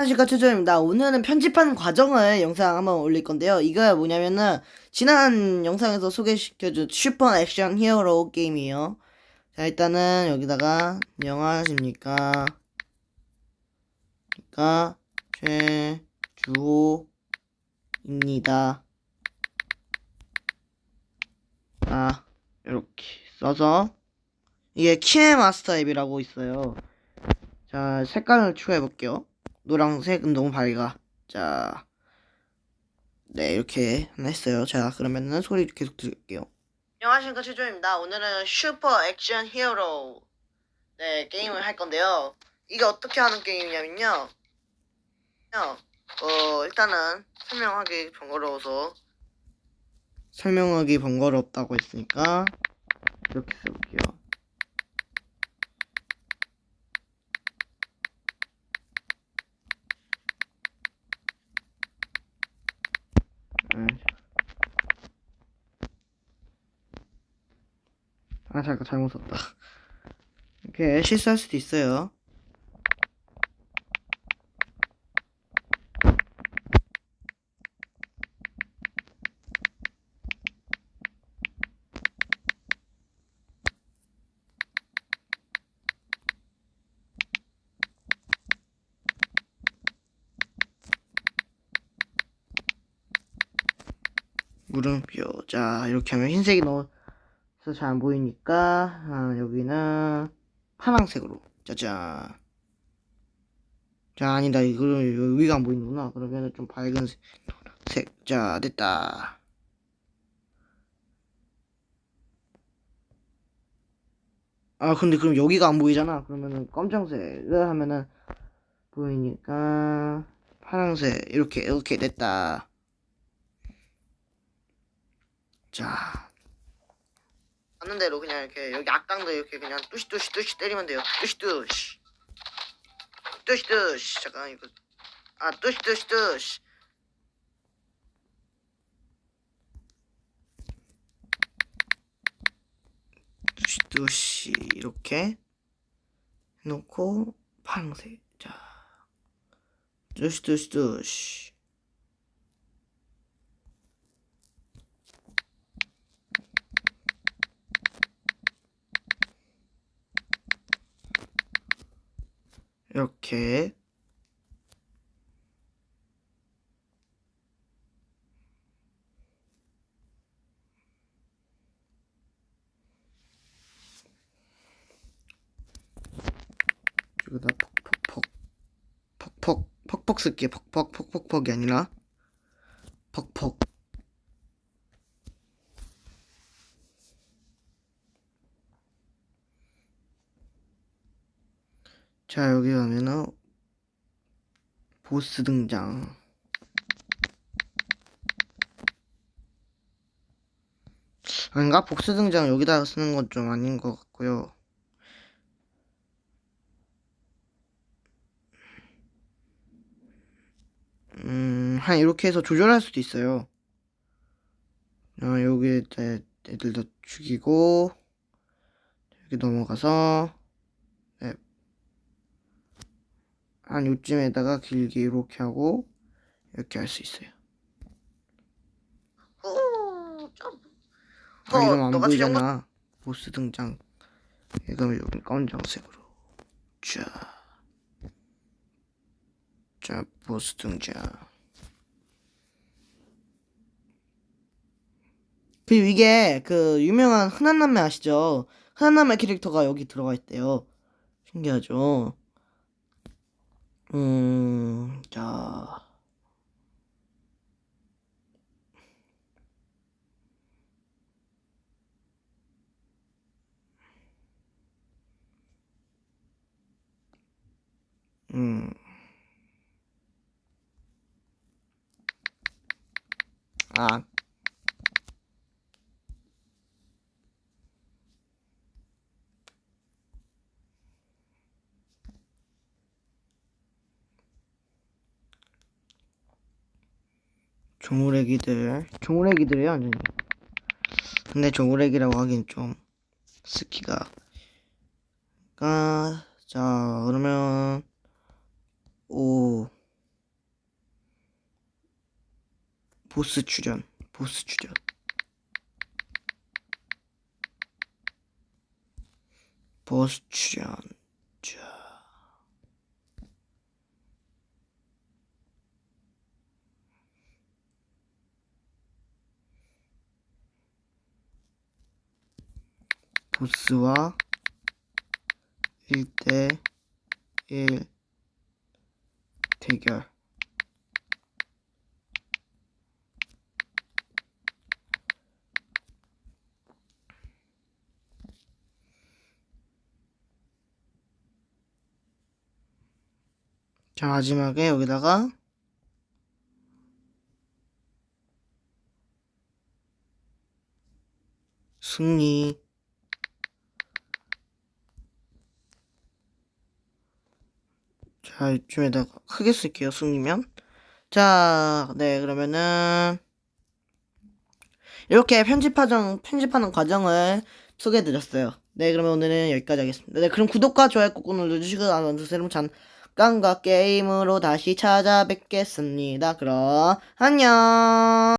안녕하십니까 최조입니다. 오늘은 편집하는 과정을 영상 한번 올릴 건데요. 이거 뭐냐면은 지난 영상에서 소개시켜준 슈퍼 액션 히어로 게임이에요. 자 일단은 여기다가 안녕하십니까. 그러니까 최주호입니다. 아 이렇게 써서 이게 키네 마스터 앱이라고 있어요. 자 색깔을 추가해 볼게요. 노란색은 너무 밝아. 자, 네 이렇게 했어요. 자, 그러면은 소리 계속 들을게요. 안녕하십니까 최조입니다. 오늘은 슈퍼 액션 히어로 네 게임을 할 건데요. 이게 어떻게 하는 게임이냐면요. 어 일단은 설명하기 번거로워서 설명하기 번거롭다고 했으니까 이렇게 써볼게요. 음. 아 잠깐 잘못 썼다 이렇게 실수할 수도 있어요 물음표 자 이렇게 하면 흰색이 너무 잘안 보이니까 아, 여기는 파란색으로. 짜잔 자 아니다. 이거 위가 안 보이는구나. 그러면은 좀 밝은 색 자 됐다. 아 근데 그럼 여기가 안 보이잖아. 그러면은 검정색을 하면은 보이니까 파란색. 이렇게 이렇게 됐다 자. 맞는 대로 그냥 이렇게 여기 악당도 이렇게 그냥 뚜시뚜시 뚜시 때리면 돼요. 뚜시뚜시. 뚜시뚜시. 잠깐 이거. 아 뚜시뚜시 뚜시. 뚜시뚜시. 이렇게 해놓고 파란색. 자. 뚜시뚜시 뚜시 이렇게. 여기다 퍽퍽퍽 퍽퍽 퍽퍽 쓸게. 퍽퍽 퍽퍽퍽이 아니라. 퍽퍽 자 여기 가면은 보스 등장. 아닌가? 보스 등장 여기다 쓰는 건 좀 아닌 것 같고요. 음, 한 이렇게 해서 조절할 수도 있어요. 아, 여기 애들 다 죽이고 여기 넘어가서 한 요쯤에다가 길게 이렇게 하고 이렇게 할 수 있어요. 아 이러면 안 보이잖아. 보스 등장. 이거 여기 검정색으로. 자, 자 보스 등장. 그리고 이게 그 유명한 흔한 남매 아시죠? 흔한 남매 캐릭터가 여기 들어가 있대요. 신기하죠? 음, 자. 음. 아. 조물애기들. 조물애기들이야 완전히. 근데 조물애기라고 하긴 좀 스키가. 아, 자 그러면 오. 보스 출연 보스 출연. 보스 출연. 보스와 1대1 대결. 자, 마지막에 여기다가 승리. 자, 이쯤에다가 크게 쓸게요, 승리면. 자, 네, 그러면은 이렇게 편집하정, 편집하는 과정을 소개해드렸어요. 네, 그러면 오늘은 여기까지 하겠습니다. 네, 그럼 구독과 좋아요 꼭 눌러주시고, 나눠주세요. 잠깐과 게임으로 다시 찾아뵙겠습니다. 그럼, 안녕!